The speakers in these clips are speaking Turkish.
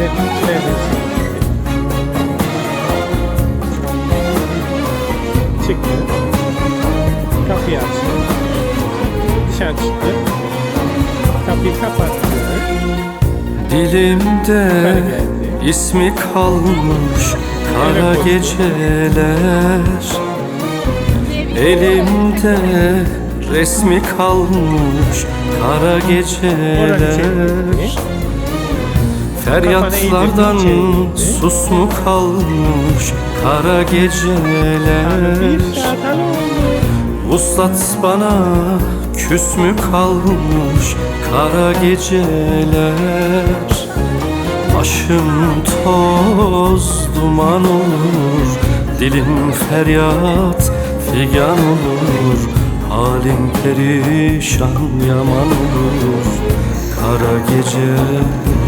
lezzetli lezzetli. Şey çıktı. Kapıyı açtı. Dışarı çıktı. Kapıyı kapattı. Dilimde ismi kalmış kara geceler Elimde resmi kalmış kara şey geceler Feryatlardan sus mu kalmış kara geceler. Vuslat bana küs mü kalmış kara geceler? Başım toz duman olur Dilim feryat figan olur. Halim perişan yaman olur. Kara geceler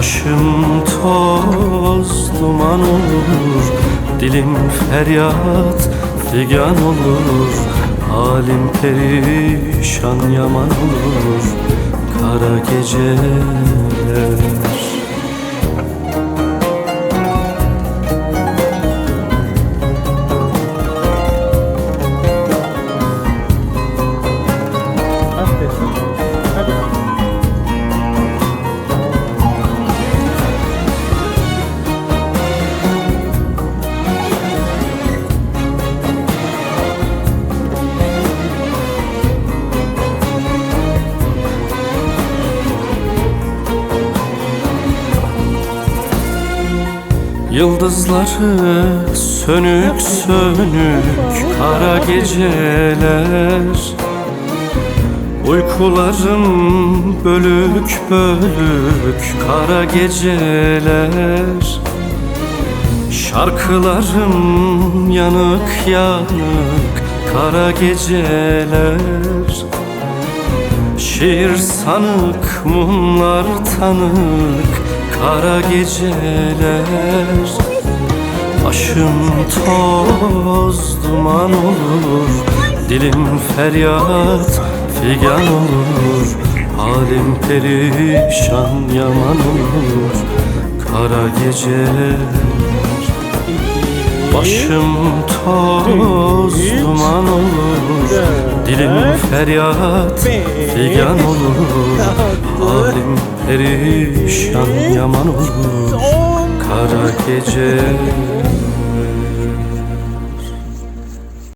Başım toz duman olur Dilim feryat figan olur. Halim perişan yaman olur Kara geceler Yıldızları sönük sönük kara geceler. Uykularım bölük bölük kara geceler. Şarkılarım yanık yanık kara geceler. Şiir sanık mumlar tanık kara geceler Başım toz duman olur. Dilim feryat figan olur. Halim perişan yaman olur. Kara geceler Başım toz duman olur Dilim feryat figan olur. Halim perişan yaman olur. Kara geceler